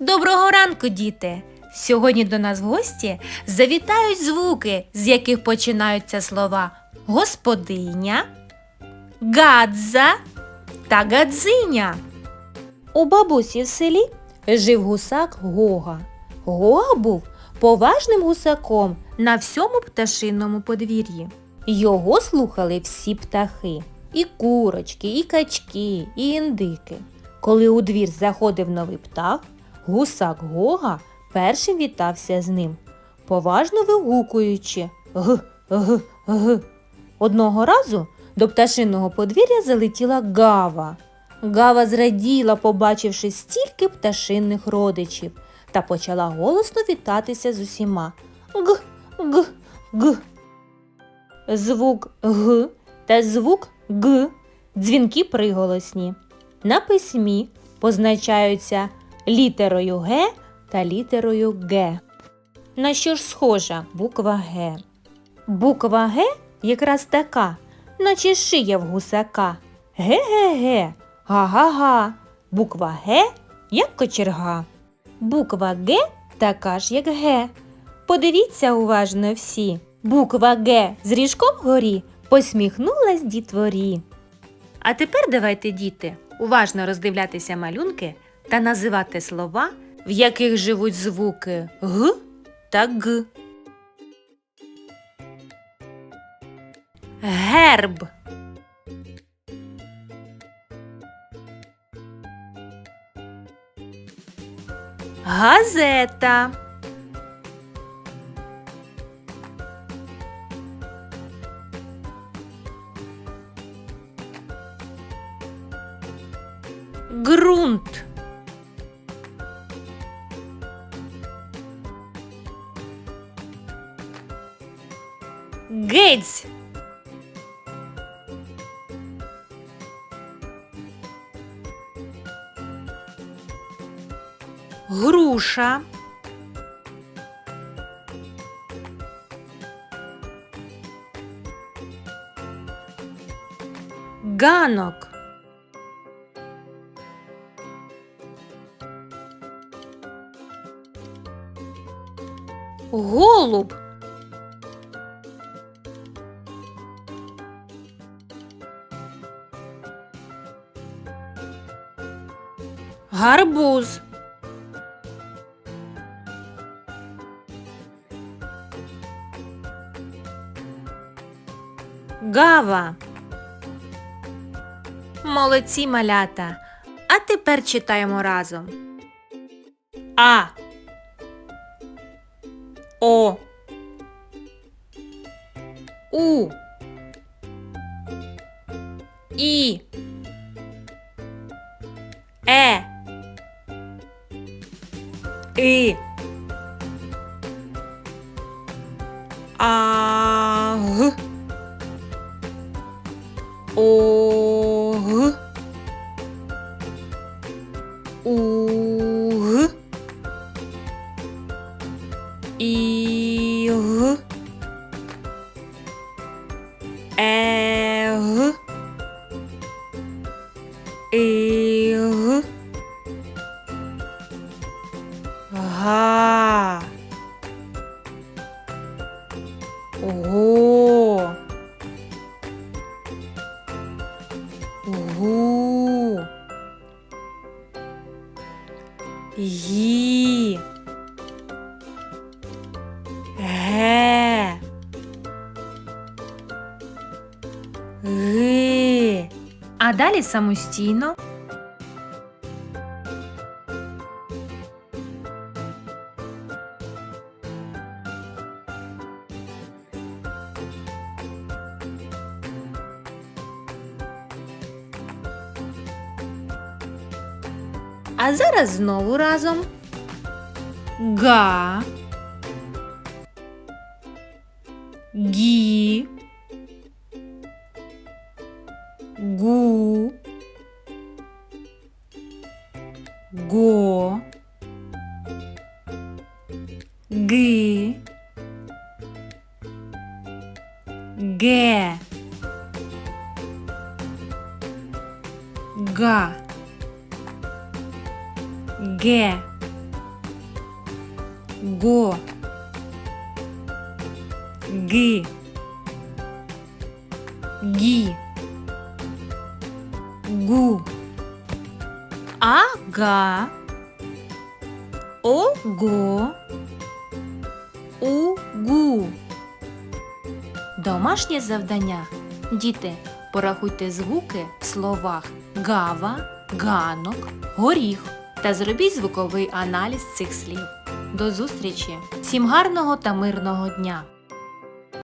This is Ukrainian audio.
Доброго ранку, діти! Сьогодні до нас в гості завітають звуки, з яких починаються слова господиня, гадза та гадзиня. У бабусі в селі жив гусак Гога. Гога був поважним гусаком на всьому пташинному подвір'ї. Його слухали всі птахи і курочки, і качки, і індики. Коли у двір заходив новий птах, гусак Гога першим вітався з ним, поважно вигукуючи г, г, г. Одного разу до пташиного подвір'я залетіла гава. Гава зраділа, побачивши стільки пташинних родичів, та почала голосно вітатися з усіма. Г, г, г. Звук г та звук г дзвінки приголосні. На письмі позначаються літерою Г та літерою Г. На що ж схожа буква Г? Буква Г якраз така, наче шия в гусака. Ге-ге-ге, га-га-га. Буква Г як кочерга. Буква Г така ж, як Г. Подивіться уважно всі. Буква Г з ріжком вгорі посміхнулась дітворі. А тепер давайте, діти, уважно роздивлятися малюнки та називати слова, в яких живуть звуки Г та Г. Герб. Газета. Ґрунт. Геть. Груша. Ганок. Голуб. Гарбуз. Гава. Молодці малята. А тепер читаємо разом. А. О. У. І. Е. И. А. Г. О. Г. У. Г. І. Г. Е. Г. І. Го. Гу. Гі. Ге. Ги. А далі самостійно. А зараз знову разом. Га. Гі. Гу. Го. Ги. Ге. Га. Ге. го, ги, гі, гу, ага, ого, угу. Домашнє завдання. Діти, порахуйте звуки в словах. Гава, ганок, горіх та зробіть звуковий аналіз цих слів. До зустрічі! Всім гарного та мирного дня!